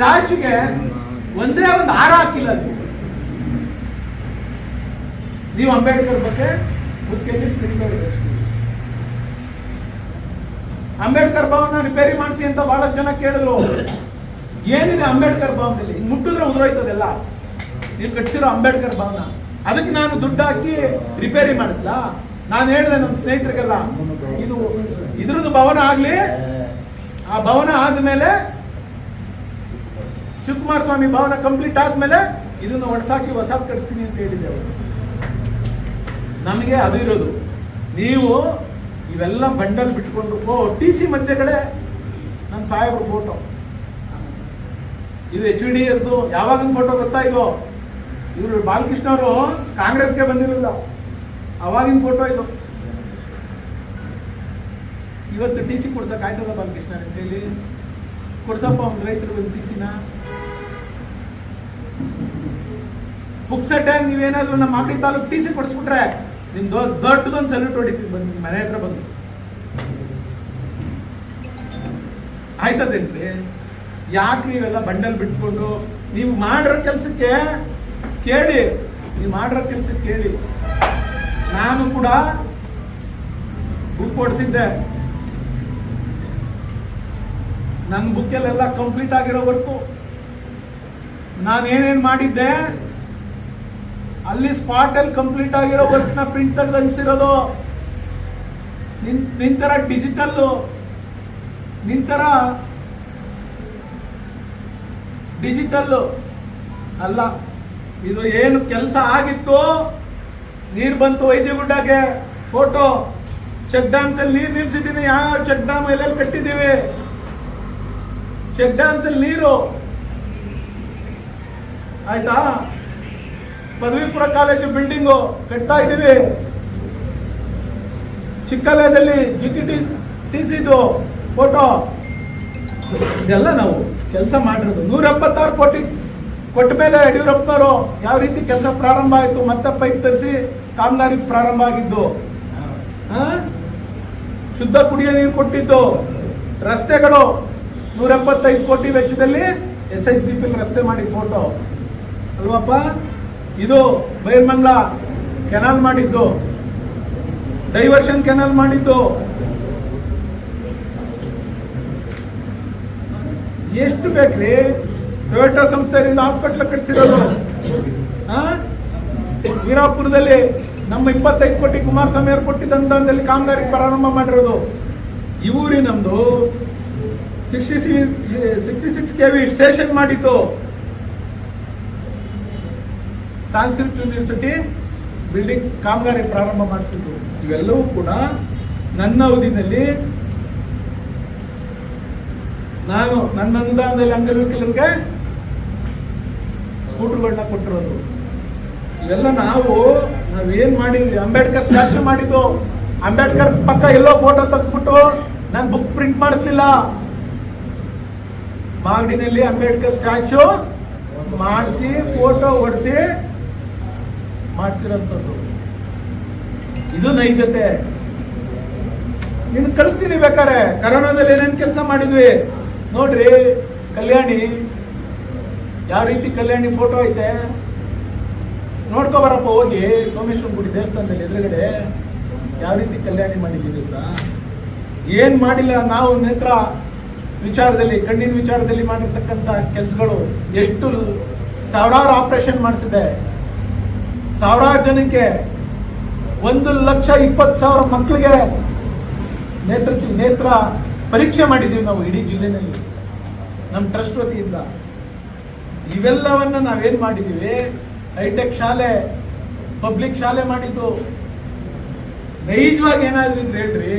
ಸ್ಟ್ಯಾಚ್ಯೂಗೆ ಒಂದೇ ಒಂದು ಹಾರ ಹಾಕಿಲ್ಲ ನೀವು. ಅಂಬೇಡ್ಕರ್ ಬಗ್ಗೆ ಪ್ರಿಂಟ್ ಅಂಬೇಡ್ಕರ್ ಭವನ ರಿಪೇರಿ ಮಾಡಿಸಿ ಅಂತ ಬಹಳ ಜನ ಕೇಳಿದ್ರು. ಏನಿದೆ ಅಂಬೇಡ್ಕರ್ ಭವನದಲ್ಲಿ? ಮುಟ್ಟಿದ್ರೆ ಉದುರೋಯ್ತದೆಲ್ಲ. ನೀವು ಕಟ್ಟಿರೋ ಅಂಬೇಡ್ಕರ್ ಭವನ. ಅದಕ್ಕೆ ನಾನು ದುಡ್ಡು ಹಾಕಿ ರಿಪೇರಿ ಮಾಡಿಸ್ಲಾ? ನಾನು ಹೇಳಿದೆ ನಮ್ಮ ಸ್ನೇಹಿತರಿಗೆಲ್ಲ, ಇದು ಇದ್ರದ್ದು ಭವನ ಆಗ್ಲಿ, ಆ ಭವನ ಆದ್ಮೇಲೆ ಶಿವಕುಮಾರ ಸ್ವಾಮಿ ಭವನ ಕಂಪ್ಲೀಟ್ ಆದ್ಮೇಲೆ ಇದನ್ನು ಒಡ್ಸಾಕಿ ಹೊಸ ಕಟ್ಸ್ತೀನಿ ಅಂತ ಹೇಳಿದ್ದೆ ಅವರು. ನಮಗೆ ಅದು ಇರೋದು. ನೀವು ಇವೆಲ್ಲ ಬಂಡಲ್ ಬಿಟ್ಕೊಂಡು ಓ, ಟಿ ಸಿ ಮಧ್ಯೆಗಳೇ ನನ್ನ ಸಾಹೇಬ್ರ ಫೋಟೋ ಇದು ಎಚ್ ಡಿ ಎಸ್ದು ಯಾವಾಗಿನ ಫೋಟೋ ಗೊತ್ತಾ ಇದು? ಇವರು ಬಾಲಕೃಷ್ಣ ಅವರು ಕಾಂಗ್ರೆಸ್ಗೆ ಬಂದಿರಲಿಲ್ಲ. ಅವಾಗಿನ ಫೋಟೋ ಇದು. ಇವತ್ತು ಟಿ ಸಿ ಕೊಡ್ಸಕ್ಕೆ ಆಯ್ತಲ್ಲ ಬಾಲಕೃಷ್ಣ ಅಂತೇಳಿ ಕೊಡ್ಸಪ್ಪ ಒಂದು ರೈತರು ಒಂದು ಪಿಸಿನ? ಪುಕ್ಸಟ್ಟೆ ನೀವೇನಾದ್ರೂ ನಮ್ಮ ಮಾಗಡಿ ತಾಲೂಕು ಟಿ ಸಿ ಕೊಡಿಸ್ಬಿಟ್ರೆ ನಿಮ್ ದೊಡ್ಡ ದೊಡ್ಡದೊಂದು ಸಲ್ಯೂಟ್ ಹೊಡಿತೀವಿ ಬಂದು ಮನೆ ಹತ್ರ ಬಂದು. ಆಯ್ತದೇನ್ರಿ ಯಾಕೆ ನೀವೆಲ್ಲ ಬಂಡಲ್ ಬಿಟ್ಕೊಂಡು ನೀವು ಮಾಡಿರೋ ಕೆಲಸಕ್ಕೆ ಕೇಳಿ, ನೀವು ಮಾಡಿರೋ ಕೆಲಸಕ್ಕೆ ಕೇಳಿ. ನಾನು ಕೂಡ ಬುಕ್ ಕೊಡಿಸಿದ್ದೆ ನನ್ನ ಬುಕ್ಕಲ್ಲೆಲ್ಲ ಕಂಪ್ಲೀಟ್ ಆಗಿರೋ ವರ್ಕು. ನಾನು ಏನೇನು ಮಾಡಿದ್ದೆ, ಅಲ್ಲಿ ಸ್ಪಾಟಲ್ಲಿ ಕಂಪ್ಲೀಟ್ ಆಗಿರೋ ವರ್ಕ್ನ ಪ್ರಿಂಟ್ ತೆಗೆದು ಅನಿಸಿರೋದು ನಿನ್ ನಿಂತರ ಡಿಜಿಟಲ್ ನಿಂತರ ಡಿಜಿಟಲ್ ಅಲ್ಲ. ಇದು ಏನು ಕೆಲಸ ಆಗಿತ್ತು? ನೀರು ಬಂತು ವೈಜಿಗುಡ್ಡಗೆ ಫೋಟೋ, ಚೆಕ್ ಡ್ಯಾಮ್ಸಲ್ಲಿ ನೀರು ನಿಲ್ಸಿದ್ದೀನಿ. ಯಾವ ಚೆಕ್ ಡ್ಯಾಮ್ ಎಲ್ಲೆಲ್ಲಿ ಕಟ್ಟಿದ್ದೀವಿ? ಚೆಕ್ ಡ್ಯಾಮ್ಸ್ ನೀರು. ಆಯ್ತಾ? ಪದವಿಪುರ ಕಾಲೇಜು ಬಿಲ್ಡಿಂಗು ಕಟ್ತಾ ಇದ್ದೀವಿ. ಚಿಕ್ಕಲಯದಲ್ಲಿ ಜಿ ಟಿ ಟಿ ಟಿ ಸಿದು ಫೋಟೋ ಇದೆಲ್ಲ ನಾವು ಕೆಲಸ ಮಾಡಿರೋದು. ನೂರ ಎಪ್ಪತ್ತಾರು ಕೋಟಿ ಕೊಟ್ಟ ಮೇಲೆ ಯಡಿಯೂರಪ್ಪನವರು ಯಾವ ರೀತಿ ಕೆಲಸ ಪ್ರಾರಂಭ ಆಯಿತು, ಮತ್ತೆ ಪೈಪ್ ತರಿಸಿ ಕಾಮಗಾರಿ ಪ್ರಾರಂಭ ಆಗಿದ್ದು? ಶುದ್ಧ ಕುಡಿಯೋ ನೀರು ಕೊಟ್ಟಿದ್ದು. ರಸ್ತೆಗಳು ನೂರ ಎಪ್ಪತ್ತೈದು ಕೋಟಿ ವೆಚ್ಚದಲ್ಲಿ ಎಸ್ ಎಚ್ ಡಿ ಪಿಲ್ ರಸ್ತೆ ಮಾಡಿ ಫೋಟೋ. ಅಲ್ವಪ್ಪ? ಇದು ಬೈರ್ಮಂಗ್ಲ ಕೆನಾಲ್ ಮಾಡಿದ್ದು. ಡೈವರ್ಷನ್ ಕೆನಾಲ್ ಮಾಡಿದ್ದು. ಎಷ್ಟು ಬೇಕ್ರಿ? ಟೊಯೋಟಾ ಸಂಸ್ಥೆಯಿಂದ ಹಾಸ್ಪಿಟ್ಲ್ ಕಟ್ಸಿರೋದು. ಆ? ವೀರಾಪುರದಲ್ಲಿ ನಮ್ಮ ಇಪ್ಪತ್ತೈದು ಕೋಟಿ ಕುಮಾರಸ್ವಾಮಿ ಅವರು ಕೊಟ್ಟಿದ್ದಂತಲ್ಲಿ ಕಾಮಗಾರಿ ಪ್ರಾರಂಭ ಮಾಡಿರೋದು. ಈ ಊರಿ ನಮ್ದು sixty sixty six K V station ಮಾಡಿತ್ತು ಸಾಂಸ್ಕೃತಿಕ ಯೂನಿವರ್ಸಿಟಿ ಬಿಲ್ಡಿಂಗ್ ಕಾಮಗಾರಿ ಪ್ರಾರಂಭ ಮಾಡಿಸಿದ್ದು. ಇವೆಲ್ಲವೂ ಕೂಡ ನನ್ನ ಅವಧಿನಲ್ಲಿ ನಾನು ನನ್ನ ಅನುದಾನದಲ್ಲಿ ಅಂಗವಿಕಲರಿಗೆ ಸ್ಕೂಟರ್ಗಳನ್ನ ಕೊಟ್ಟಿರೋದು. ಇವೆಲ್ಲ ನಾವು, ನಾವೇನ್ ಮಾಡಿದ್ವಿ? ಅಂಬೇಡ್ಕರ್ ಸ್ಟ್ಯಾಚ್ಯೂ ಮಾಡಿದ್ದು. ಅಂಬೇಡ್ಕರ್ ಪಕ್ಕ ಎಲ್ಲೋ ಫೋಟೋ ತೆಗೆದ್ಬಿಟ್ಟು, ನಾನು ಬುಕ್ ಪ್ರಿಂಟ್ ಮಾಡಿಸ್ಲಿಲ್ಲ. ಮಾಗಡಿನಲ್ಲಿ ಅಂಬೇಡ್ಕರ್ ಸ್ಟ್ಯಾಚು ಮಾಡಿಸಿ, ಫೋಟೋ ಹೊಡಿಸಿ ಮಾಡಿಸಿರೋಂಥದ್ದು. ಇದು ನೈಜತೆ. ನಿನ್ ಕಳಿಸ್ತೀನಿ ಬೇಕಾರೆ ಕರೋನಾದಲ್ಲಿ ಏನೇನು ಕೆಲಸ ಮಾಡಿದ್ವಿ? ನೋಡ್ರಿ, ಕಲ್ಯಾಣಿ. ಯಾವ ರೀತಿ ಕಲ್ಯಾಣಿ ಫೋಟೋ ಐತೆ? ನೋಡ್ಕೊ ಬರಪ್ಪ, ಹೋಗಿ. ಸೋಮೇಶ್ವರ ಗುಡಿ ದೇವಸ್ಥಾನದಲ್ಲಿ ಎದುರುಗಡೆ ಯಾವ ರೀತಿ ಕಲ್ಯಾಣಿ ಮಾಡಿದ್ದೀವಿ ಅಂತ. ಏನ್ ಮಾಡಿಲ್ಲ, ನಾವು ನೇತ್ರ. ವಿಚಾರದಲ್ಲಿ, ಕಣ್ಣಿನ ವಿಚಾರದಲ್ಲಿ ಮಾಡಿರ್ತಕ್ಕಂಥ ಕೆಲಸಗಳು ಎಷ್ಟು ಸಾವಿರಾರು ಆಪರೇಷನ್ ಮಾಡಿಸಿದೆ. ಸಾವಿರಾರು ಜನಕ್ಕೆ ಒಂದು ಲಕ್ಷ ಇಪ್ಪತ್ತು ಸಾವಿರ ಮಕ್ಕಳಿಗೆ ನೇತ್ರ ನೇತ್ರ ಪರೀಕ್ಷೆ ಮಾಡಿದ್ದೀವಿ ನಾವು ಇಡೀ ಜಿಲ್ಲೆನಲ್ಲಿ. ನಮ್ಮ ಟ್ರಸ್ಟ್ ವತಿಯಿಂದ. ಇವೆಲ್ಲವನ್ನ ನಾವೇನು ಮಾಡಿದ್ದೀವಿ, ಹೈಟೆಕ್ ಶಾಲೆ, ಪಬ್ಲಿಕ್ ಶಾಲೆ ಮಾಡಿದ್ದು. ನೈಜವಾಗಿ ಏನಾದ್ರೂ ಇದ್ರೆ ಹೇಳ್ರಿ.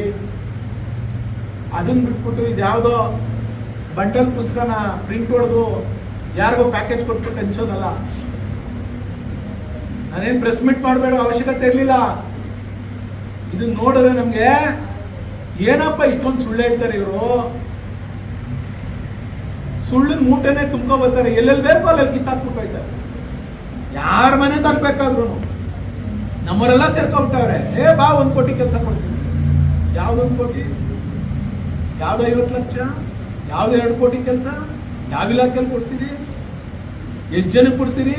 ಅದನ್ನ ಬಿಟ್ಬಿಟ್ಟು ಇದ್ಯಾವುದೋ ಬಂಡಲ್ ಪುಸ್ತಕನ ಪ್ರಿಂಟ್ ಹೊಡೆದು ಯಾರಿಗೋ ಪ್ಯಾಕೇಜ್ ಕೊಟ್ಬಿಟ್ಟು ಹಂಚೋದಲ್ಲ. ನಾನೇನು ಪ್ರೆಸ್ ಮೀಟ್ ಮಾಡಬೇಡ ಅವಶ್ಯಕತೆ ಇರಲಿಲ್ಲ. ಇದು ನೋಡಿದ್ರೆ ನಮಗೆ ಏನಪ್ಪ ಇಷ್ಟೊಂದು ಸುಳ್ಳು ಹೇಳ್ತಾರೆ ಇವರು? ಸುಳ್ಳಿನ ಮೂಟೆನೆ ತುಂಬ್ಕೊ ಬರ್ತಾರೆ. ಎಲ್ಲೆಲ್ಲಿ ಬೇಕೋ ಅಲ್ಲೆಲ್ಲಿ ಕಿತ್ತಾಕ್ಬಿಟ್ಟು ಹೋಯ್ತಾರೆ. ಯಾರ ಮನೆ ತಾಕ್ಬೇಕಾದ್ರು. ನಮ್ಮವರೆಲ್ಲ ಸೇರ್ಕೊಂಬಿಟ್ಟವ್ರೆ. ಏ, ಬಾ, ಒಂದು ಕೋಟಿ ಕೆಲಸ ಕೊಡ್ತೀನಿ. ಯಾವ್ದೊಂದು ಕೋಟಿ? ಯಾವ್ದು ಐವತ್ತು ಲಕ್ಷ? ಯಾವ್ದು ಎರಡು ಕೋಟಿ ಕೆಲಸ? ಯಾವ ಇಲಾಖೆಯಲ್ಲಿ ಕೊಡ್ತೀರಿ? ಎಷ್ಟು ಜನಕ್ಕೆ ಕೊಡ್ತೀರಿ?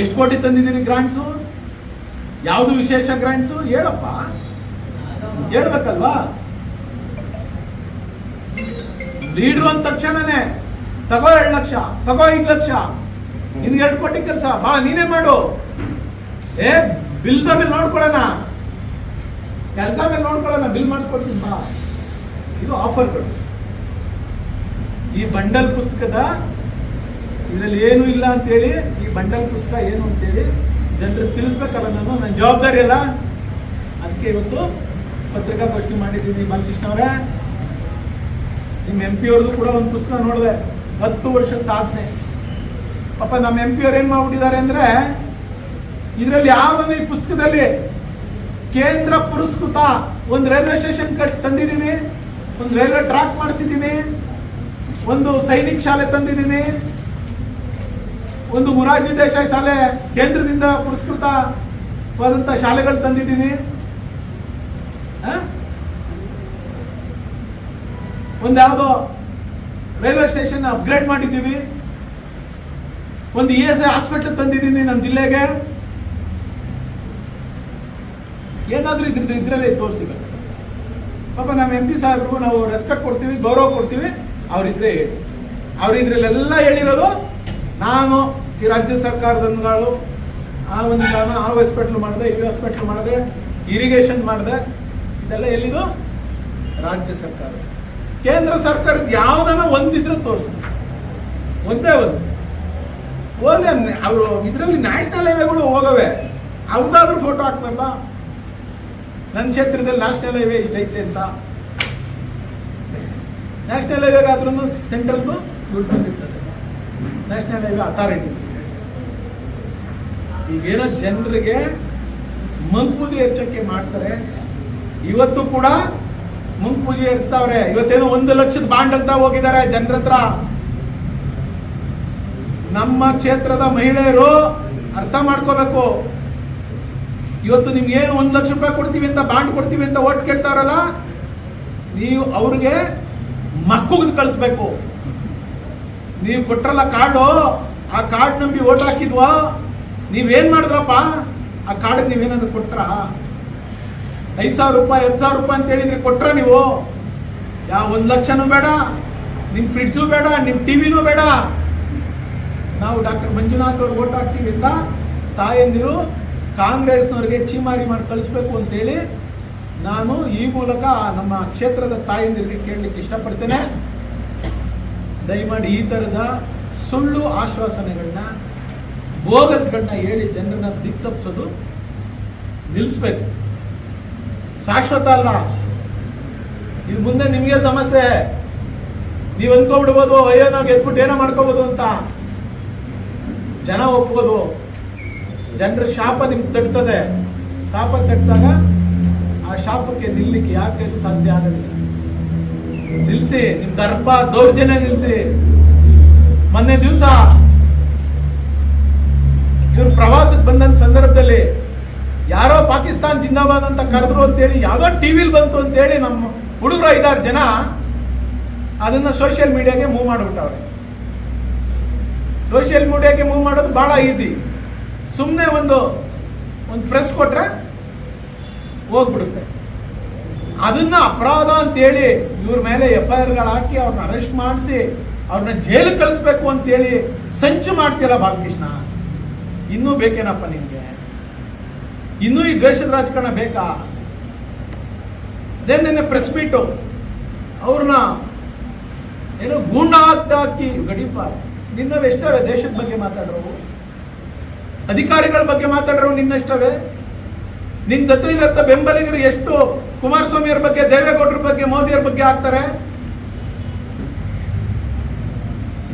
ಎಷ್ಟು ಕೋಟಿ ತಂದಿದ್ದೀರಿ ಗ್ರಾಂಟ್ಸು ಯಾವುದು ವಿಶೇಷ ಗ್ರಾಂಟ್ಸು ಹೇಳಪ್ಪ. ಹೇಳ್ಬೇಕಲ್ವಾ? ಲೀಡ್ರು ಅಂದ ತಕ್ಷಣನೇ, ತಗೋ ಎರಡು ಲಕ್ಷ, ತಗೋ ಐದು ಲಕ್ಷ. ನಿನ್ಗೆ ಎರಡು ಕೋಟಿ ಕೆಲಸ. ಬಾ, ನೀನೇ ಮಾಡು. ಏ ಬಿಲ್ ಮೇಲೆ ನೋಡ್ಕೊಳ್ಳೋಣ. ಕೆಲಸ ಮೇಲೆ ನೋಡ್ಕೊಳ್ಳೋಣ ಬಿಲ್ ಮಾಡಿಸ್ಕೊಡ್ತೀನಿ, ಬಾ. ಇದು ಆಫರ್ಗಳು ಈ ಬಂಡಲ್ ಪುಸ್ತಕದ ಇದರಲ್ಲಿ ಏನು ಇಲ್ಲ ಅಂತೇಳಿ, ಈ ಬಂಡಲ್ ಪುಸ್ತಕ ಏನು ಅಂತೇಳಿ ಜನರಿಗೆ ತಿಳಿಸ್ಬೇಕಲ್ಲ ನಾನು ನನ್ನ ಜವಾಬ್ದಾರಿ ಅಲ್ಲ? ಅದಕ್ಕೆ ಇವತ್ತು ಪತ್ರಿಕಾಗೋಷ್ಠಿ ಮಾಡಿದ್ದೀನಿ ಬಾಲಕೃಷ್ಣ ಅವರೇ. ನಿಮ್ಮ ಎಂ ಪಿ ಅವ್ರದ್ದು ಕೂಡ ಒಂದು ಪುಸ್ತಕ ನೋಡಿದೆ, ಹತ್ತು ವರ್ಷ ಸಾಧನೆ. ಪಾಪ ನಮ್ಮ ಎಂ ಪಿ ಅವ್ರು ಏನು ಮಾಡ್ಬಿಟ್ಟಿದ್ದಾರೆ ಅಂದರೆ, ಇದರಲ್ಲಿ ಯಾವ್ದನ್ನ ಈ ಪುಸ್ತಕದಲ್ಲಿ ಕೇಂದ್ರ ಪುರಸ್ಕೃತ, ಒಂದು ರೈಲ್ವೆ ಸ್ಟೇಷನ್ ಕಟ್ ತಂದಿದ್ದೀನಿ, ಒಂದು ರೈಲ್ವೆ ಟ್ರ್ಯಾಕ್ ಮಾಡಿಸಿದ್ದೀನಿ ಒಂದು ಸೈನಿಕ್ ಶಾಲೆ ತಂದಿದ್ದೀನಿ. ಒಂದು ಮುರಾಜಿ ದೇಸಾಯಿ ಶಾಲೆ ಕೇಂದ್ರದಿಂದ ಪುರಸ್ಕೃತವಾದಂಥ ಶಾಲೆಗಳು ತಂದಿದ್ದೀನಿ? ಒಂದು ಯಾವುದೋ ರೈಲ್ವೆ ಸ್ಟೇಷನ್ ಅಪ್ಗ್ರೇಡ್ ಮಾಡಿದ್ದೀವಿ. ಒಂದು ಇ ಎಸ್ ಐ ಹಾಸ್ಪಿಟಲ್ ತಂದಿದ್ದೀನಿ ನಮ್ಮ ಜಿಲ್ಲೆಗೆ. ಏನಾದರೂ ಇದ್ರ ಇದರಲ್ಲಿ ತೋರಿಸ್ತೀವಿ. ಪಾಪ ನಮ್ಮ ಎಂ ಪಿ ಸಾಹೇಬ್ರಿಗೂ ನಾವು ರೆಸ್ಪೆಕ್ಟ್ ಕೊಡ್ತೀವಿ, ಗೌರವ ಕೊಡ್ತೀವಿ. ಅವ್ರಿದ್ರೆ ಹೇಳಿ ಅವರಿದ್ರಲ್ಲೆಲ್ಲ ಹೇಳಿರೋದು ನಾನು ಈ ರಾಜ್ಯ ಸರ್ಕಾರದ ಆ ಒಂದು ನಾನು ಆ ಹಾಸ್ಪಿಟ್ಲ್ ಮಾಡಿದೆ, ಈ ಹಾಸ್ಪಿಟ್ಲ್ ಮಾಡಿದೆ ಇರಿಗೇಷನ್ ಮಾಡಿದೆ, ಇದೆಲ್ಲ ಎಲ್ಲಿದು? ರಾಜ್ಯ ಸರ್ಕಾರ. ಕೇಂದ್ರ ಸರ್ಕಾರದ ಯಾವ್ದನ ಒಂದಿದ್ರು ತೋರಿಸಿ. ಒಂದೇ ಒಂದು. ಹೋಗ್ಲಿ ಅವರು ಇದರಲ್ಲಿ ನ್ಯಾಷನಲ್ ಹೈವೇಗಳು ಹೋಗವೆ. ಅವ್ದಾದ್ರೂ ಫೋಟೋ ಹಾಕ್ಬಾರ್ದ ನನ್ನ ಕ್ಷೇತ್ರದಲ್ಲಿ ನ್ಯಾಷನಲ್ ಹೈವೇ ಇಷ್ಟೈತೆ ಅಂತ. ನ್ಯಾಷನಲ್ ಹೈವೇಗಾದ್ರೂ ಸೆಂಟ್ರಲ್ದು ದುಡ್ಡು ಬಂದಿರ್ತದೆ ನ್ಯಾಷನಲ್ ಹೈವೇ ಅಥಾರಿಟಿ ಈಗೇನೋ ಜನರಿಗೆ ಮಂಕ್ಮುದಿ ಹೆಚ್ಚಕ್ಕೆ ಮಾಡ್ತಾರೆ. ಇವತ್ತು ಕೂಡ ಮಂಗ್ಪೂಜೆ ಇರ್ತಾವ್ರೆ ಇವತ್ತೇನೋ ಒಂದು ಲಕ್ಷದ ಬಾಂಡ್ ಅಂತ ಹೋಗಿದ್ದಾರೆ ಜನರ ಹತ್ರ. ನಮ್ಮ ಕ್ಷೇತ್ರದ ಮಹಿಳೆಯರು ಅರ್ಥ ಮಾಡ್ಕೋಬೇಕು. ಇವತ್ತು ನಿಮ್ಗೆ ಏನು ಒಂದು ಲಕ್ಷ ರೂಪಾಯಿ ಕೊಡ್ತೀವಿ ಅಂತ, ಬಾಂಡ್ ಕೊಡ್ತೀವಿ ಅಂತ ಓಟ್ ಕೇಳ್ತಾರಲ್ಲ, ನೀವು ಅವ್ರಿಗೆ ಮಕ್ಕುಗ್ದು ಕಳಿಸ್ಬೇಕು. ನೀವು ಕೊಟ್ರಲ್ಲ ಕಾರ್ಡು ಆ ಕಾರ್ಡ್ ನಂಬಿ ಓಟ್ ಹಾಕಿದ್ವಾ? ನೀವೇನ್ ಮಾಡಿದ್ರಪ್ಪ? ಆ ಕಾರ್ಡ್ ನೀವೇನಾದ್ರು ಕೊಟ್ರ? ಐದು ಸಾವಿರ ರೂಪಾಯಿ, ಹತ್ತು ಸಾವಿರ ರೂಪಾಯಿ ಅಂತ ಹೇಳಿದ್ರೆ ಕೊಟ್ರ ನೀವು? ಯಾವ ಒಂದು ಲಕ್ಷನೂ ಬೇಡ ನಿಮ್ಮ ಫ್ರಿಡ್ಜು ಬೇಡ ನಿಮ್ಮ ಟಿವಿನೂ ಬೇಡ. ನಾವು ಡಾಕ್ಟರ್ ಮಂಜುನಾಥ್ ಅವ್ರಿಗೆ ಓಟ್ ಹಾಕ್ತೀವಿ ಅಂತ ತಾಯಂದಿರು ಕಾಂಗ್ರೆಸ್ನವ್ರಿಗೆ ಚೀಮಾರಿ ಮಾಡಿ ಕಳಿಸ್ಬೇಕು ಅಂತೇಳಿ ನಾನು ಈ ಮೂಲಕ ನಮ್ಮ ಕ್ಷೇತ್ರದ ತಾಯಂದಿರಿಗೆ ಕೇಳಲಿಕ್ಕೆ ಇಷ್ಟಪಡ್ತೇನೆ. ದಯಮಾಡಿ ಈ ಥರದ ಸುಳ್ಳು ಆಶ್ವಾಸನೆಗಳನ್ನ ಬೋಗಸ್ಗಳನ್ನ ಹೇಳಿ ಜನರನ್ನ ದಿಕ್ತಪ್ಸೋದು ನಿಲ್ಲಿಸ್ಬೇಕು ಶಾಶ್ವತ ಅಲ್ಲ. ಇದು ಮುಂದೆ ನಿಮಗೆ ಸಮಸ್ಯೆ. ನೀವು ಅಂದ್ಕೊಂಬಿಡ್ಬೋದು ಅಯ್ಯೋ, ನಾವು ಎದ್ಬಿಟ್ಟು ಏನೋ ಮಾಡ್ಕೋಬೋದು ಅಂತ. ಜನ ಒಪ್ಬೋದು. ಜನರ ಶಾಪ ನಿಮ್ಗೆ ತಟ್ತದೆ. ಶಾಪ ತಟ್ಟಿದಾಗ ಆ ಶಾಪಕ್ಕೆ ನಿಲ್ಲಕ್ಕೆ ಯಾಕೆ ಸಾಧ್ಯ ಆಗಲಿಲ್ಲ? ನಿಲ್ಲಿಸಿ ನಿಮ್ ದರ್ಭ ದೌರ್ಜನ್ಯ ನಿಲ್ಸಿ. ಮೊನ್ನೆ ದಿವಸ ಇವ್ರು ಪ್ರವಾಸಕ್ಕೆ ಬಂದಂತ ಸಂದರ್ಭದಲ್ಲಿ ಯಾರೋ ಪಾಕಿಸ್ತಾನ್ ಜಿಂದಾಬಾದ್ ಅಂತ ಕರೆದ್ರು ಅಂತೇಳಿ, ಯಾವ್ದೋ ಟಿವಿಲಿ ಬಂತು ಅಂತೇಳಿ ನಮ್ಮ ಹುಡುಗರು ಐದಾರು ಜನ ಅದನ್ನ ಸೋಷಿಯಲ್ ಮೀಡಿಯಾಗೆ ಮೂವ್ ಮಾಡಿಬಿಟ್ಟವ್ರೆ. ಸೋಷಿಯಲ್ ಮೀಡಿಯಾಗೆ ಮೂವ್ ಮಾಡೋದು ಬಹಳ ಈಸಿ ಸುಮ್ಮನೆ ಒಂದು ಒಂದು ಪ್ರೆಸ್ ಕೊಟ್ರೆ ಹೋಗ್ಬಿಡುತ್ತೆ. ಅದನ್ನ ಅಪರಾಧ ಅಂತೇಳಿ ಇವ್ರ ಮೇಲೆ ಎಫ್ ಐ ಆರ್ಗಳು ಹಾಕಿ ಅವ್ರನ್ನ ಅರೆಸ್ಟ್ ಮಾಡಿಸಿ ಅವ್ರನ್ನ ಜೈಲಿಗೆ ಕಳಿಸ್ಬೇಕು ಅಂತೇಳಿ ಸಂಚು ಮಾಡ್ತೀಯಲ್ಲ ಬಾಲಕೃಷ್ಣ? ಇನ್ನೂ ಬೇಕೇನಪ್ಪ ನಿಮ್ಗೆ? ಇನ್ನೂ ಈ ದ್ವೇಷದ ರಾಜಕಾರಣ ಬೇಕಾ? ಅದೇ ನೆನ್ನೆ ಪ್ರೆಸ್ ಮೀಟು ಅವ್ರನ್ನ ಏನು ಗೂಂಡ ಹಾಕಿ ಗಡೀಪ. ನಿನ್ನವು ಎಷ್ಟವೆ ದೇಶದ ಬಗ್ಗೆ ಮಾತಾಡ್ರವು? ಅಧಿಕಾರಿಗಳ ಬಗ್ಗೆ ಮಾತಾಡ್ರವು ನಿನ್ನಷ್ಟವೇ? ನಿನ್ ಜೊತೆಲಿರ್ತ ಬೆಂಬಲಿಗರು ಎಷ್ಟು? ಕುಮಾರಸ್ವಾಮಿಯವ್ರ ಬಗ್ಗೆ, ದೇವೇಗೌಡರ ಬಗ್ಗೆ, ಮೋದಿಯವ್ರ ಬಗ್ಗೆ ಆಗ್ತಾರೆ?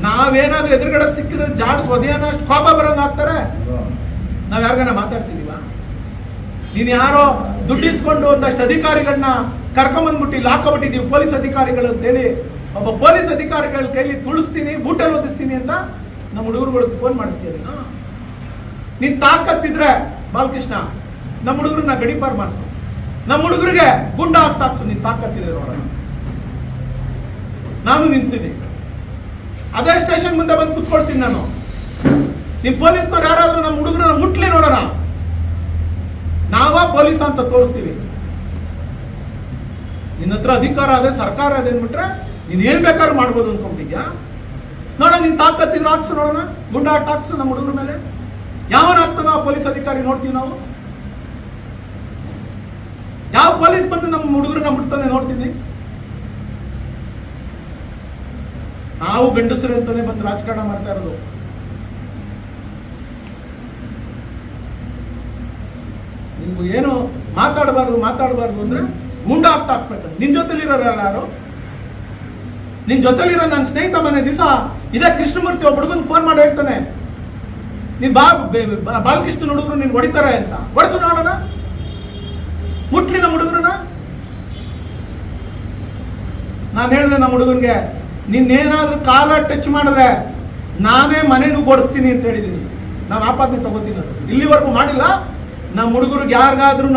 ನಾವೇನಾದ್ರೂ ಎದುರುಗಡೆ ಸಿಕ್ಕಿದ್ರೆ ಜಾಡ್ಸ್ ಒದೆಯನ್ನ ಅಷ್ಟು ಕೋಪ ಬರೋದು ಆಗ್ತಾರೆ? ನಾವ್ ಯಾರಿಗಾನ ಮಾತಾಡ್ಸಿದೀವ? ನೀನ್ ಯಾರೋ ದುಡ್ಡಿಸ್ಕೊಂಡು ಒಂದಷ್ಟು ಅಧಿಕಾರಿಗಳನ್ನ ಕರ್ಕೊಂಬಂದ್ಬಿಟ್ಟು ಹಾಕೊಬಿಟ್ಟಿದೀವಿ ಪೊಲೀಸ್ ಅಧಿಕಾರಿಗಳು ಅಂತೇಳಿ. ಒಬ್ಬ ಪೊಲೀಸ್ ಅಧಿಕಾರಿಗಳ ಕೈಲಿ ತುಳಿಸ್ತೀನಿ, ಬೂಟಲ್ಲಿ ಓದಿಸ್ತೀನಿ ಅಂತ ನಮ್ಮ ಹುಡುಗರುಗಳಿಗೆ ಫೋನ್ ಮಾಡಿಸ್ತೀವಿ ನೀನ್ ತಾಕತ್ತಿದ್ರೆ, ಬಾಲಕೃಷ್ಣ ನಮ್ಮ ಹುಡುಗರನ್ನ ಗಡಿಪಾರ್ ಮಾಡಿಸು. ನಮ್ಮ ಹುಡುಗರಿಗೆ ಗುಂಡ ಹಾಕ್ತಾಕ್ಸು, ನಿನ್ ತಾಕತ್ತಿದೆ ನೋಡೋಣ ನಾನು ನಿಂತಿದ್ದೀನಿ. ಅದೇ ಸ್ಟೇಷನ್ ಮುಂದೆ ಬಂದು ಕುತ್ಕೊಳ್ತೀನಿ ನಾನು. ನಿಮ್ ಪೊಲೀಸ್ನವ್ರು ಯಾರಾದ್ರೂ ನಮ್ಮ ಹುಡುಗರನ್ನ ಮುಟ್ಲಿ ನೋಡೋಣ. ನಾವ ಪೊಲೀಸ್ ಅಂತ ತೋರಿಸ್ತೀವಿ. ನಿನ್ನ ಹತ್ರ ಅಧಿಕಾರ ಅದೇ ಸರ್ಕಾರ ಅದೇ ಅಂದ್ಬಿಟ್ರೆ ನೀನ್ ಏನ್ ಬೇಕಾದ್ರೂ ಮಾಡ್ಬೋದು ಅನ್ಕೊಂಡಿದ್ಯಾ? ನೋಡೋಣ ನೀನ್ ತಾಕತ್ತಿನ ಹಾಕ್ಸು ನೋಡೋಣ. ಗುಂಡ ಹಾಕ್ಸು ನಮ್ಮ ಹುಡುಗರ ಮೇಲೆ. ಯಾವನ ಹಾಕ್ತಾನ ಆ ಪೊಲೀಸ್ ಅಧಿಕಾರಿ ನೋಡ್ತೀವಿ ನಾವು. ಯಾವ ಪೊಲೀಸ್ ಬಂದು ನಮ್ಮ ಹುಡುಗರನ್ನ ಮುಟ್ತಾನೆ ನೋಡ್ತೀನಿ? ನಾವು ಗಂಡಸರು ಅಂತಾನೆ ಬಂದು ರಾಜಕಾರಣ ಮಾಡ್ತಾ ಇರೋದು. ನಿಮ್ಗೆ ಏನು ಮಾತಾಡಬಾರ್ದು ಮಾತಾಡಬಾರ್ದು ಅಂದ್ರೆ ಮುಂಡ ಆಗ್ತಾ ಹಾಕ್ಬೇಕು ನಿನ್ ಜೊತೆಲಿರೋರು ಯಾರು? ನಿನ್ ಜೊತೆಲಿರೋ ನನ್ನ ಸ್ನೇಹಿತ ಮನೆ ದಿವಸ ಇದೇ ಕೃಷ್ಣಮೂರ್ತಿ ಒಬ್ಬ ಹುಡುಗನ್ ಫೋನ್ ಮಾಡಿ ಹೇಳ್ತಾನೆ. ನೀನ್ ಬಾ ಬಾಲಕೃಷ್ಣ ಹುಡುಗರು ನೀನ್ ಹೊಡಿತಾರೆ ಅಂತ. ಹೊಡ್ಸು ನೋಡೋಣ. ಮುಟ್ಲಿ ನಮ್ಮ ಹುಡುಗರನ್ನ ನಾನು ಹೇಳಿದೆ ನಮ್ಮ ಹುಡುಗನ್ಗೆ ನಿನ್ನೇನಾದ್ರೂ ಕಾಲ ಟಚ್ ಮಾಡಿದ್ರೆ ನಾನೇ ಮನೆಗೂ ಓಡಿಸ್ತೀನಿ ಅಂತ ಹೇಳಿದೀನಿ. ನಾನು ಆಪಾದನೆ ತಗೋತೀನಿ ಇಲ್ಲಿವರೆಗೂ ಮಾಡಿಲ್ಲ. ನಮ್ಮ ಹುಡುಗರಿಗೆ ಯಾರಿಗಾದ್ರೂ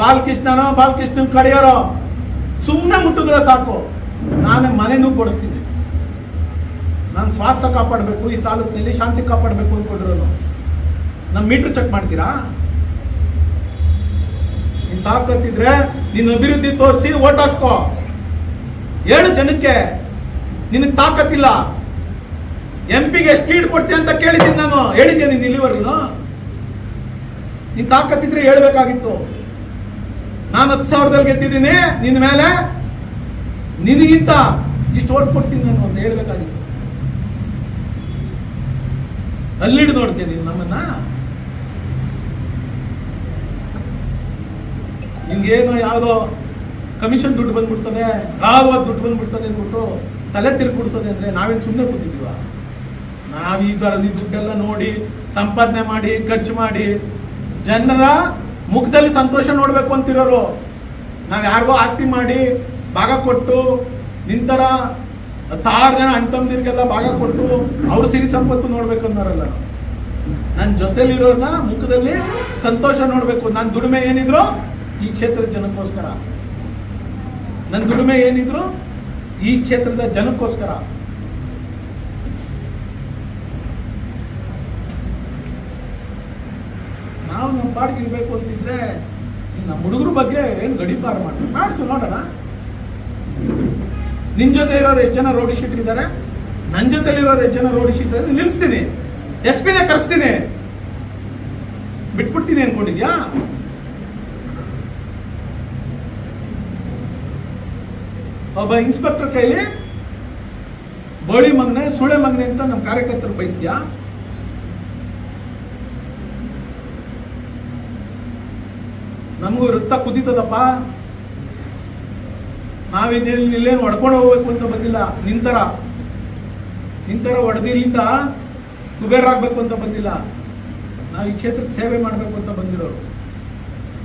ಬಾಲಕೃಷ್ಣನೋ, ಬಾಲಕೃಷ್ಣನ್ ಕಡೆಯೋರೋ ಸುಮ್ಮನೆ ಮುಟ್ಟಿದ್ರೆ ಸಾಕು. ನಾನೇ ಮನೆನೂ ಕೊಡಿಸ್ತೀನಿ ನಾನು ಸ್ವಾಸ್ಥ್ಯ ಕಾಪಾಡಬೇಕು, ಈ ತಾಲೂಕಿನಲ್ಲಿ ಶಾಂತಿ ಕಾಪಾಡಬೇಕು ಅಂದ್ಕೊಂಡಿರೋನು. ನಮ್ಮ ಮೀಟ್ರ್ ಚೆಕ್ ಮಾಡ್ತೀರಾ? ನಿನ್ ತಾಕತ್ತಿದ್ರೆ ನಿನ್ನ ಅಭಿವೃದ್ಧಿ ತೋರಿಸಿ ಓಟ್ ಹಾಕ್ಸ್ಕೋ. ಏಳು ಜನಕ್ಕೆ ನಿನಗೆ ತಾಕತ್ತಿಲ್ಲ. ಎಂ ಪಿಗೆ ಎಷ್ಟು ಲೀಡ್ ಕೊಡ್ತೀಯ ಅಂತ ಕೇಳಿದ್ದೀನಿ ನಾನು. ಹೇಳಿದ್ದೆ ನೀನು ಇಲ್ಲಿವರೆಗೂ? ನಿನ್ ತಾಕತ್ತಿದ್ರೆ ಹೇಳ್ಬೇಕಾಗಿತ್ತು. ನಾನು ಹತ್ತು ಸಾವಿರದಲ್ಲಿ ಗೆದ್ದಿದ್ದೀನಿ ನಿನ್ನ ಮೇಲೆ ನಿನಗಿಂತ ಇಷ್ಟು ಓಟ್ ಕೊಡ್ತೀನಿ ನಾನು ಅಂತ ಹೇಳ್ಬೇಕಾಗಿತ್ತು. ಅಲ್ಲಿಡ್ ನೋಡ್ತೀನಿ ನೀನು ನಮ್ಮನ್ನ? ನಿಮ್ಗೇನೋ ಯಾವುದೋ ಕಮಿಷನ್ ದುಡ್ಡು ಬಂದ್ಬಿಡ್ತದೆ ರಾಘವ ದುಡ್ಡು ಬಂದ್ಬಿಡ್ತದೆ ಅಂದ್ಬಿಟ್ಟು ತಲೆ ತಿರ್ಗ್ಬಿಡ್ತದೆ ಅಂದ್ರೆ ನಾವೇನು ಸುಮ್ಮನೆ ಕೂತಿದ್ದೀವ ನಾವು ಈ ಥರದ ದುಡ್ಡೆಲ್ಲ ನೋಡಿ ಸಂಪಾದನೆ ಮಾಡಿ, ಖರ್ಚು ಮಾಡಿ, ಜನರ ಮುಖದಲ್ಲಿ ಸಂತೋಷ ನೋಡಬೇಕು ಅಂತಿರೋರು. ನಾವು ಯಾರಿಗೋ ಆಸ್ತಿ ಮಾಡಿ ಭಾಗ ಕೊಟ್ಟು, ನಿಂತರ ತಾರು ಜನ ಅಂತಂದಿರ್ಗೆಲ್ಲ ಭಾಗ ಕೊಟ್ಟು ಅವ್ರ ಸಿರಿ ಸಂಪತ್ತು ನೋಡ್ಬೇಕು ಅನ್ನೋರಲ್ಲ. ನನ್ನ ಜೊತೆಲಿರೋರ್ನ ಮುಖದಲ್ಲಿ ಸಂತೋಷ ನೋಡಬೇಕು. ನನ್ನ ದುಡಿಮೆ ಏನಿದ್ರು ಈ ಕ್ಷೇತ್ರದ ಜನಕ್ಕೋಸ್ಕರ. ನನ್ನ ದುಡಿಮೆ ಏನಿದ್ರು ಈ ಕ್ಷೇತ್ರದ ಜನಕ್ಕೋಸ್ಕರ. ನಾವು ನಮ್ಮ ಪಾಡಿಗೆ ಇರಬೇಕು ಅಂತಿದ್ರೆ ನಮ್ಮ ಹುಡುಗರ ಬಗ್ಗೆ ಏನು ಗಡಿಪಾರು ಮಾಡಿ ಮಾಡಿಸು, ನೋಡೋಣ. ನಿನ್ ಜೊತೆ ಇರೋರು ಎಷ್ಟು ಜನ ರೋಡಿ ಶೀಟ್ ಇದ್ದಾರೆ? ನನ್ನ ಜೊತೆಲಿರೋರು ಎಷ್ಟು ಜನ ರೋಡಿ ಶೀಟ್ ನಿಲ್ಲಿಸ್ತೀನಿ ಎಸ್ ಪಿನೇ ಕರೆಸ್ತೀನಿ. ಬಿಟ್ಬಿಡ್ತೀನಿ ಅನ್ಕೊಂಡಿದ್ಯಾ? ಒಬ್ಬ ಇನ್ಸ್ಪೆಕ್ಟರ್ ಕೈಲಿ ಬೋಳಿ ಮಗನೆ ಸುಳೆ ಮಗನೆ ಅಂತ ನಮ್ಮ ಕಾರ್ಯಕರ್ತರು ಬಯಸ್ತೀಯಾ? ನಮಗೂ ರಕ್ತ ಕುದೀತದಪ್ಪ. ನಾವಿನ್ನೇನು ಇಲ್ಲೇನು ಹೊಡ್ಕೊಂಡು ಹೋಗ್ಬೇಕು ಅಂತ ಬಂದಿಲ್ಲ. ನಿಂತರ. ನಿಂತರ ಇಲ್ಲಿಂದ ಕುಬೇರ ಆಗ್ಬೇಕು ಅಂತ ಬಂದಿಲ್ಲ. ನಾವು ಈ ಕ್ಷೇತ್ರಕ್ಕೆ ಸೇವೆ ಮಾಡಬೇಕು ಅಂತ ಬಂದಿರೋರು.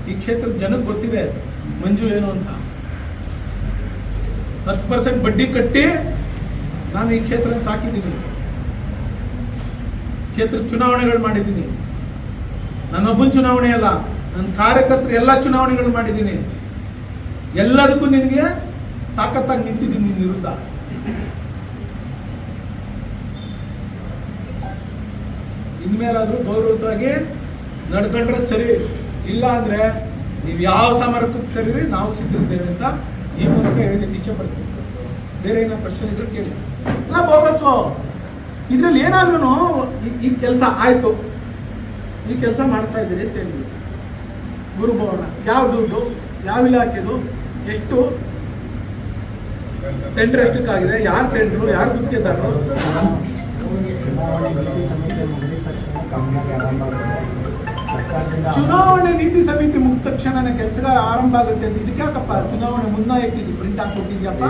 ಈ ಕ್ಷೇತ್ರದ ಜನಕ್ಕೆ ಗೊತ್ತಿದೆ, ಮಂಜು ಏನು ಅಂತ. ಹತ್ತು ಪರ್ಸೆಂಟ್ ಬಡ್ಡಿ ಕಟ್ಟಿ ನಾನು ಈ ಕ್ಷೇತ್ರ ಸಾಕಿದ್ದೀನಿ. ಕ್ಷೇತ್ರ ಚುನಾವಣೆಗಳು ಮಾಡಿದ್ದೀನಿ. ನನ್ನೊಬ್ಬನ ಚುನಾವಣೆ ಅಲ್ಲ, ನನ್ನ ಕಾರ್ಯಕರ್ತರು ಎಲ್ಲ ಚುನಾವಣೆಗಳು ಮಾಡಿದ್ದೀನಿ. ಎಲ್ಲದಕ್ಕೂ ನಿನಗೆ ತಾಕತ್ತಾಗಿ ನಿಂತಿದ್ದೀನಿ ನಿನ್ನ ವಿರುದ್ಧ. ಇನ್ಮೇಲಾದ್ರೂ ಗೌರವವಾಗಿ ನಡ್ಕೊಂಡ್ರೆ ಸರಿ. ಇಲ್ಲ ಅಂದ್ರೆ ನೀವು ಯಾವ ಸಮರಕ್ಕೂ ಸರಿ ನಾವು ಸಿದ್ಧಿರ್ತೇವೆ ಅಂತ ಈ ಮೂಲಕ ಹೇಳಲಿಕ್ಕೆ ಇಷ್ಟಪಡ್ತೀನಿ ಬೇರೆ ಏನೋ ಪ್ರಶ್ನೆ ಇದ್ರೆ ಕೇಳಿ. ಎಲ್ಲ ಬೋಗಸ್ಸು ಇದ್ರಲ್ಲಿ ಏನಾದ್ರೂ ಈ ಕೆಲಸ ಆಯ್ತು. ಈ ಕೆಲಸ ಮಾಡಿಸ್ತಾ ಇದ್ದೀರಿ ಅಂತ ಹೇಳಿದ್ರು ಗುರುಭವನ ಯಾವ ದುಡ್ಡು, ಯಾವ ಇಲಾಖೆದು, ಎಷ್ಟು ಟೆಂಡರ್ ಎಷ್ಟಕ್ಕಾಗಿದೆ, ಯಾರು ಟೆಂಡ್ರು ಯಾರು ಗುತ್ತಿಗೆದಾರರು? ಚುನಾವಣೆ ನೀತಿ ಸಮಿತಿ ಮುಗಿದ ತಕ್ಷಣ ಕೆಲಸಗಾರ ಆರಂಭ ಆಗುತ್ತೆ ಅಂತ ಇದಕ್ಕೆ ಯಾಕಪ್ಪ? ಚುನಾವಣೆ ಮುನ್ನ ಇಟ್ಟಿದ್ದು ಪ್ರಿಂಟ್ ಹಾಕೊಟ್ಟಿದ್ಯಪ್ಪ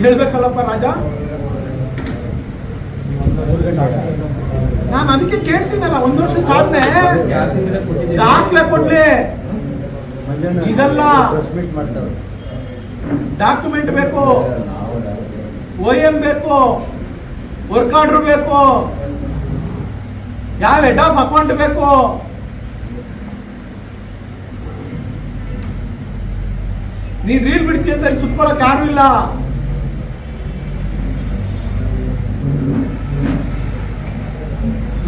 ಹೇಳ್ಬೇಕಲ್ಲಪ್ಪ ರಾಜ? ನಾನು ಅದಕ್ಕೆ ಕೇಳ್ತೀನಲ್ಲ ಒಂದ್ ವರ್ಷ ಸಾಧನೆ. ದಾಖಲೆ ಕೊಡ್ಲಿ. ಇದೆಲ್ಲ. ಡಾಕ್ಯುಮೆಂಟ್ ಬೇಕು. ಓ ಎಂ ಬೇಕು. ವರ್ಕ್ ಆರ್ಡರ್ ಬೇಕು. ಯಾವ ಹೆಡ್ ಆಫ್ ಅಕೌಂಟ್ ಬೇಕು? ನೀನ್ ರೀಲ್ ಬಿಡ್ತೀಯ ಅಂತ ಇಲ್ಲಿ ಸುತ್ಕೊಳಕ್ ಯಾರು ಇಲ್ಲ.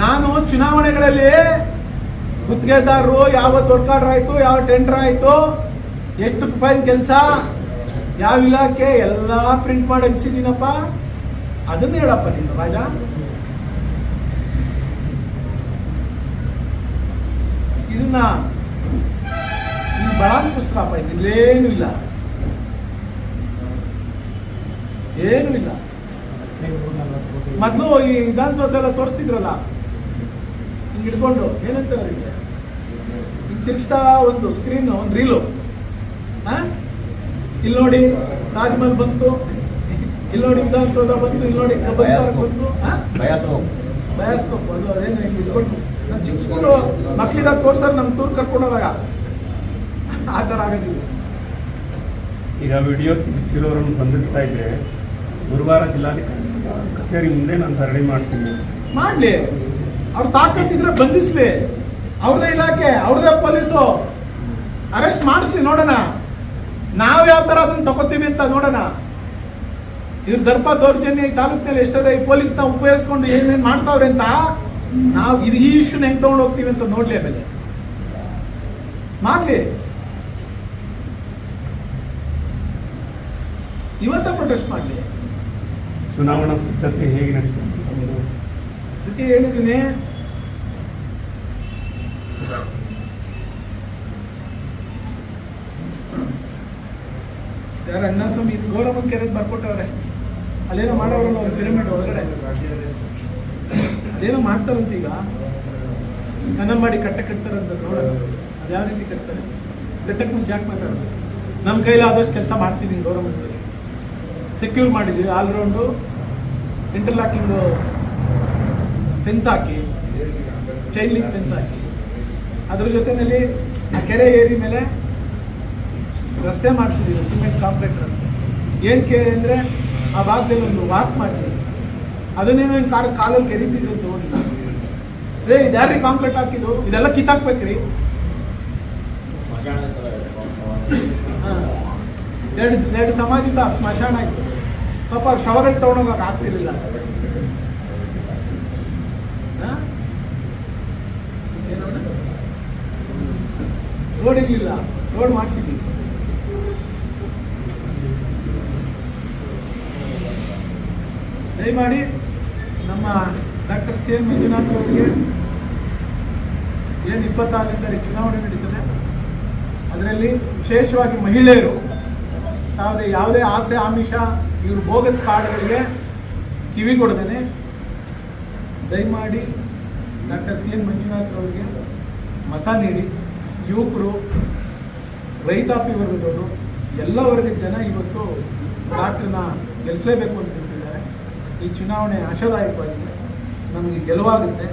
ನಾನು ಚುನಾವಣೆಗಳಲ್ಲಿ ಗುತ್ತಿಗೆದಾರರು, ಯಾವ ವರ್ಕಾರ್ಡ್ರ್ ಆಯ್ತು, ಯಾವ ಟೆಂಡರ್ ಆಯ್ತು ಎಷ್ಟು ರೂಪಾಯಿ ಕೆಲಸ, ಯಾವ ಇಲಾಖೆ, ಎಲ್ಲ ಪ್ರಿಂಟ್ ಮಾಡಿ ಹಂಚಿದ್ದೀನಪ್ಪ ಅದನ್ನ ಹೇಳಪ್ಪ ನೀನು, ರಾಜ. ಇದನ್ನ ಇದು ಪುಸ್ತಕ ಪುಸ್ತಕಪ್ಪ ಇದಿಲ್ಲೇನು ಇಲ್ಲ. ಏನೂ ಇಲ್ಲ. ಮೊದಲು ಈ ವಿಧಾನಸೌಧ ತೋರಿಸ್ತಿದ್ರಲ್ಲ? ಹಿಂಗೆ ಹಿಡ್ಕೊಂಡು ಏನಂತ ಅವರಿಗೆ? ಹಿಂಗೆ ತಿರ್ಗಿಸ್ತಾ ಒಂದು ಸ್ಕ್ರೀನ್ ಒಂದು ರೀಲು ಇಲ್ಲಿ ನೋಡಿ ತಾಜ್ಮಹಲ್ ಬಂತು. ಇಲ್ಲಿ ನೋಡಿ ವಿಧಾನಸೌಧ ಬಂತು ಇಲ್ಲಿ ನೋಡಿ ಕಬ್ಬನ್ ಪಾರ್ಕ್ ಬಂತು? ಬಯಸ್ಕೋಪ್ ಅದು ಅದೇನು ಇಟ್ಕೊಂಡು ನಾನು ಚಿಕ್ಕ ಸ್ಕೂಲು ಮಕ್ಳಿದಾಗ ತೋರ್ಸಾರ ನಮ್ಮ ಟೂರ್ ಕರ್ಕೊಂಡು ಹೋದಾಗ ಆ ಥರ ಆಗೋದಿಲ್ಲ. ಈಗ ವಿಡಿಯೋ ತಿರುಚಿರೋರನ್ನು ಬಂಧಿಸ್ತಾ ಇದ್ರೆ ಗುರುವಾರ ಜಿಲ್ಲಾಧಿಕಾರಿ ಕಚೇರಿ ಮುಂದೆ ನಾನು ಧರಣಿ ಮಾಡ್ತೀನಿ. ಮಾಡಲಿ. ಅವ್ರು ತಾಕತ್ತಿದ್ರೆ ಬಂಧಿಸ್ಲಿ. ಅವ್ರದೇ ಇಲಾಖೆ ಅವ್ರದೇ ಪೊಲೀಸು. ಅರೆಸ್ಟ್ ಮಾಡಿಸ್ಲಿ ನೋಡೋಣ. ನಾವು ಯಾವ ಥರ ಅದನ್ನ ತಗೋತೀವಿ ಅಂತ ನೋಡೋಣ. ಇದ್ರ ದರ್ಪ ದೌರ್ಜನ್ಯ ಈ ತಾಲೂಕಿನಲ್ಲಿ ಎಷ್ಟದೇ ಈ ಪೊಲೀಸ್ನ ಉಪಯೋಗಿಸ್ಕೊಂಡು ಏನೇನು ಮಾಡ್ತಾವ್ರೆ ಅಂತ ನಾವು ಇದು ಈ ಇಶ್ಯೂನ ಹೆಂಗ್ ತೊಗೊಂಡು ಹೋಗ್ತೀವಿ ಅಂತ ನೋಡ್ಲಿ ಆಮೇಲೆ. ಮಾಡ್ಲಿ. ಇವತ್ತ ಪ್ರೊಟೆಸ್ಟ್ ಮಾಡ್ಲಿ. ಚುನಾವಣಾ ಸಿದ್ಧತೆ ಹೇಗೆ ನಡೀತದೆ ಅದಕ್ಕೆ ಹೇಳಿದ್ದೀನಿ ಯಾರು ಅಣ್ಣ ಸ್ವಾಮಿ ಇದು ಗೌರವ ಕೆರೆ ಬರ್ಕೊಟ್ಟವ್ರೆ. ಅಲ್ಲೇನೋ ಮಾಡೋರು ಪಿರಮಿಡ್ ಒಳಗಡೆ. ಅದೇನೋ ಮಾಡ್ತಾರಂತ ಈಗ? ಕನ್ನ ಮಾಡಿ ಕಟ್ಟ ಕಟ್ತಾರಂತ ನೋಡೋಣ. ಅದು ಯಾವ ರೀತಿ ಕಟ್ತಾರೆ? ಕಟ್ಟಕ್ಕೆ ಮುಂಚೆ ಯಾಕೆ ಮಾತಾಡೋದು? ನಮ್ಮ ಕೈಲಿ ಆದಷ್ಟು ಕೆಲಸ ಮಾಡಿಸಿದ್ದೀನಿ ಗೌರ್ಮೆಂಟಲ್ಲಿ ಸೆಕ್ಯೂರ್ ಮಾಡಿದ್ದೀವಿ ಆಲ್ರೌಂಡು ಇಂಟರ್ಲಾಕಿಂಗು ಫೆನ್ಸ್ ಹಾಕಿ ಚೈನ್ ಲಿಂಕ್ ಫೆನ್ಸ್ ಹಾಕಿ. ಅದ್ರ ಜೊತೆಯಲ್ಲಿ ಆ ಕೆರೆ ಏರಿ ಮೇಲೆ ರಸ್ತೆ ಮಾಡಿಸಿದ್ದೀವಿ ಸಿಮೆಂಟ್ ಕಾಂಕ್ರೀಟ್ ರಸ್ತೆ. ಏನಕ್ಕೆ ಅಂದರೆ ಆ ಭಾಗದಲ್ಲಿ ಒಂದು ವಾಕ್ ಮಾಡ್ತೀವಿ. ಅದನ್ನೇನೋ ಹಿಂಗೆ ಕಾರ್ ಕಾಲಲ್ಲಿ ಕೆರಿತಿದ್ರು ಅಂತ ಹೋಗಿಲ್ಲ ರೇ ಇದು ಯಾರ್ರಿ ಕಾಂಕ್ರೀಟ್ ಹಾಕಿದ್ದು? ಇದೆಲ್ಲ ಕಿತ್ತಾಕ್ಬೇಕ್ರಿ. ಎರಡು ಎರಡು ಸಮಾಜದ ಸ್ಮಶಾನ ಆಯ್ತು. ಪಾಪ ಶವರಲ್ಲಿ ತಗೊಂಡೋಗಕ್ಕೆ ಆಗ್ತಿರ್ಲಿಲ್ಲ? ರೋಡ್ ಇರಲಿಲ್ಲ. ರೋಡ್ ಮಾಡಿಸಿದ್ವಿ. ದಯಮಾಡಿ ನಮ್ಮ ಡಾಕ್ಟರ್ ಸಿ ಎಂ ಮಂಜುನಾಥ್ ಅವರಿಗೆ ಏನು ಇಪ್ಪತ್ತಾರರಿಂದ ಚುನಾವಣೆ ನಡೀತದೆ. ಅದರಲ್ಲಿ ವಿಶೇಷವಾಗಿ ಮಹಿಳೆಯರು ಯಾವುದೇ ಯಾವುದೇ ಆಸೆ, ಆಮಿಷ, ಇವರು ಬೋಗಸ್ ಕಾರ್ಡ್ಗಳಿಗೆ ಕಿವಿ ಕೊಡ್ದೇನೆ ದಯಮಾಡಿ ಡಾಕ್ಟರ್ ಸಿ ಎನ್ ಮಂಜುನಾಥ್ ಅವರಿಗೆ ಮತ ನೀಡಿ. ಯುವಕರು, ರೈತಾಪಿ ವರ್ಗದವರು ಎಲ್ಲ ವರ್ಗದ ಜನ ಇವತ್ತು ಡಾಕ್ಟ್ರನ್ನ ಗೆಲ್ಲಿಸಲೇಬೇಕು ಅಂತ ಈ ಚುನಾವಣೆ ಆಶಾದಾಯಕವಾಗಿದೆ. ನಮಗೆ ಗೆಲುವಾಗುತ್ತೆ.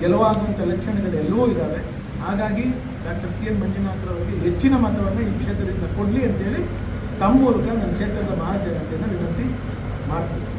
ಗೆಲುವಾಗುವಂಥ ಲಕ್ಷಣಗಳು ಎಲ್ಲವೂ ಇದ್ದಾವೆ. ಹಾಗಾಗಿ ಡಾಕ್ಟರ್ ಸಿ ಎನ್ ಮಂಜುನಾಥ್ರವರಿಗೆ ಹೆಚ್ಚಿನ ಮತವನ್ನು ಈ ಕ್ಷೇತ್ರದಿಂದ ಕೊಡಲಿ ಅಂತೇಳಿ ತಮ್ಮ ಮೂಲಕ ನಮ್ಮ ಕ್ಷೇತ್ರದ ಮಹಾಜನತೆಯನ್ನು ವಿನಂತಿ ಮಾಡ್ತೀನಿ.